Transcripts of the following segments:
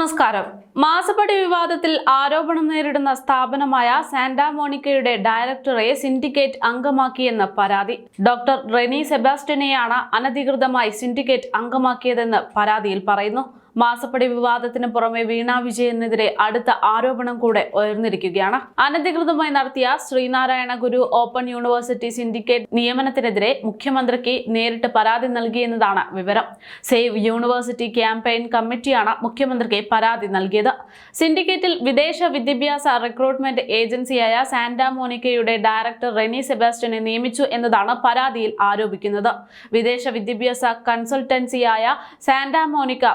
നമസ്കാരം. മാസപ്പടി വിവാദത്തിൽ ആരോപണം നേരിടുന്ന സ്ഥാപനമായ സാന്റാ മോണിക്കയുടെ ഡയറക്ടറെ സിൻഡിക്കേറ്റ് അംഗമാക്കിയെന്ന പരാതി. ഡോക്ടർ റെനി സെബാസ്റ്റ്യനെയാണ് അനധികൃതമായി സിൻഡിക്കേറ്റ് അംഗമാക്കിയതെന്ന് പരാതിയിൽ പറയുന്നു. മാസപ്പടി വിവാദത്തിന് പുറമെ വീണ വിജയനെതിരെ അടുത്ത ആരോപണം കൂടെ ഉയർന്നിരിക്കുകയാണ്. അനധികൃതമായി നടത്തിയ Sreenarayana Guru open university syndicate നിയമനത്തിനെതിരെ മുഖ്യമന്ത്രിക്ക് നേരിട്ട് പരാതി നൽകിയെന്നതാണ് വിവരം. സേവ് യൂണിവേഴ്സിറ്റി ക്യാമ്പയിൻ കമ്മിറ്റിയാണ് മുഖ്യമന്ത്രിക്ക് പരാതി നൽകിയത്. സിൻഡിക്കേറ്റിൽ വിദേശ വിദ്യാഭ്യാസ റിക്രൂട്ട്മെന്റ് ഏജൻസിയായ സാന്റാ മോണിക്കയുടെ ഡയറക്ടർ റെനി സെബാസ്റ്റ്യനെ നിയമിച്ചു എന്നതാണ് പരാതിയിൽ ആരോപിക്കുന്നത്. വിദേശ വിദ്യാഭ്യാസ കൺസൾട്ടൻസിയായ സാന്റാ മോണിക്ക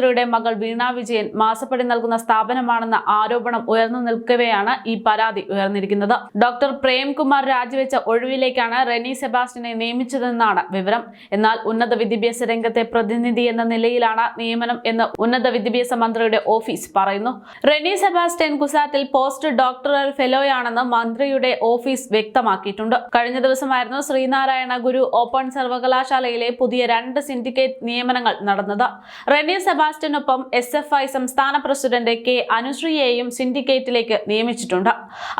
മുഖ്യമന്ത്രിയുടെ മകൾ വീണ വിജയൻ മാസപ്പടി നൽകുന്ന സ്ഥാപനമാണെന്ന ആരോപണം ഉയർന്നു നിൽക്കവെയാണ് ഈ പരാതി ഉയർന്നിരിക്കുന്നത്. ഡോക്ടർ പ്രേംകുമാർ രാജിവെച്ച ഒഴിവിലേക്കാണ് റെനി സെബാസ്റ്റിനെ നിയമിച്ചതെന്നാണ് വിവരം. എന്നാൽ ഉന്നത വിദ്യാഭ്യാസ രംഗത്തെ പ്രതിനിധി എന്ന നിലയിലാണ് നിയമനം എന്ന് ഉന്നത വിദ്യാഭ്യാസ മന്ത്രിയുടെ ഓഫീസ് പറയുന്നു. റെനി സെബാസ്റ്റ്യൻ കുസാറ്റിൽ പോസ്റ്റ് ഡോക്ടറൽ ഫെലോയാണെന്ന് മന്ത്രിയുടെ ഓഫീസ് വ്യക്തമാക്കിയിട്ടുണ്ട്. കഴിഞ്ഞ ദിവസമായിരുന്നു ശ്രീനാരായണ ഗുരു ഓപ്പൺ സർവകലാശാലയിലെ പുതിയ രണ്ട് സിൻഡിക്കേറ്റ് നിയമനങ്ങൾ നടന്നത്. റെനി സെബാസ്റ്റ്യനൊപ്പം എസ് എഫ് ഐ സംസ്ഥാന പ്രസിഡന്റ് കെ അനുശ്രീയെയും സിൻഡിക്കേറ്റിലേക്ക് നിയമിച്ചിട്ടുണ്ട്.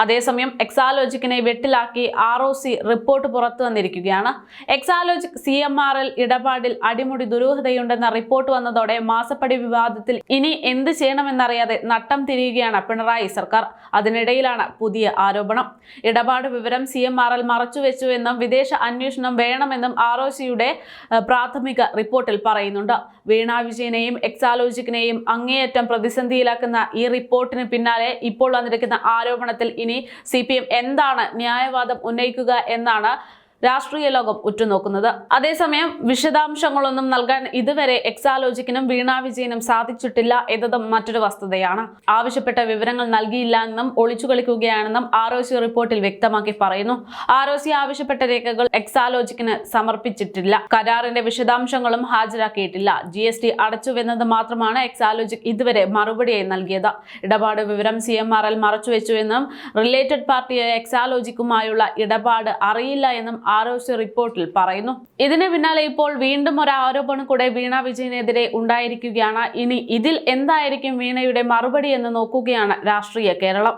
അതേസമയം എക്സാലോജിക്കിനെ വെട്ടിലാക്കി ആർ ഒ സി റിപ്പോർട്ട് പുറത്തു വന്നിരിക്കുകയാണ്. Exalogic C M R L ഇടപാടിൽ അടിമുടി ദുരൂഹതയുണ്ടെന്ന റിപ്പോർട്ട് വന്നതോടെ മാസപ്പടി വിവാദത്തിൽ ഇനി എന്ത് ചെയ്യണമെന്നറിയാതെ നട്ടം തിരിയുകയാണ് പിണറായി സർക്കാർ. അതിനിടയിലാണ് പുതിയ ആരോപണം. ഇടപാട് വിവരം സി എം ആർ എൽ മറച്ചുവെച്ചുവെന്നും വിദേശ അന്വേഷണം വേണമെന്നും ആർ ഒ സിയുടെ പ്രാഥമിക റിപ്പോർട്ടിൽ പറയുന്നുണ്ട്. വീണ വിജയനെയും എക്സാലോജിക്കിനെയും അങ്ങേയറ്റം പ്രതിസന്ധിയിലാക്കുന്ന ഈ റിപ്പോർട്ടിന് പിന്നാലെ ഇപ്പോൾ വന്നിരിക്കുന്ന ആരോപണത്തിൽ ഇനി സി എന്താണ് ന്യായവാദം ഉന്നയിക്കുക എന്നാണ് രാഷ്ട്രീയ ലോകം ഉറ്റുനോക്കുന്നത്. അതേസമയം വിശദാംശങ്ങളൊന്നും നൽകാൻ ഇതുവരെ എക്സാലോജിക്കിനും വീണ വിജയനും സാധിച്ചിട്ടില്ല എന്നതും മറ്റൊരു വസ്തുതയാണ്. ആവശ്യപ്പെട്ട വിവരങ്ങൾ നൽകിയില്ല എന്നും ഒളിച്ചു കളിക്കുകയാണെന്നും ആർ ഒ സി റിപ്പോർട്ടിൽ വ്യക്തമാക്കി പറയുന്നു. ആർ ഒ സി ആവശ്യപ്പെട്ട രേഖകൾ എക്സാലോജിക്കിന് സമർപ്പിച്ചിട്ടില്ല. കരാറിന്റെ വിശദാംശങ്ങളും ഹാജരാക്കിയിട്ടില്ല. ജി എസ് ടി അടച്ചുവെന്നത് മാത്രമാണ് എക്സാലോജിക് ഇതുവരെ മറുപടിയായി നൽകിയത്. ഇടപാട് വിവരം സി എം ആർ എൽ മറച്ചുവെച്ചുവെന്നും റിലേറ്റഡ് പാർട്ടിയായ എക്സാലോജിക്കുമായുള്ള ഇടപാട് അറിയില്ല എന്നും ആർ സി റിപ്പോർട്ടിൽ പറയുന്നു. ഇതിന് പിന്നാലെ ഇപ്പോൾ വീണ്ടും ഒരു ആരോപണം കൂടെ വീണ വിജയനെതിരെ ഉണ്ടായിരിക്കുകയാണ്. ഇനി ഇതിൽ എന്തായിരിക്കും വീണയുടെ മറുപടി എന്ന് നോക്കുകയാണ് രാഷ്ട്രീയ കേരളം.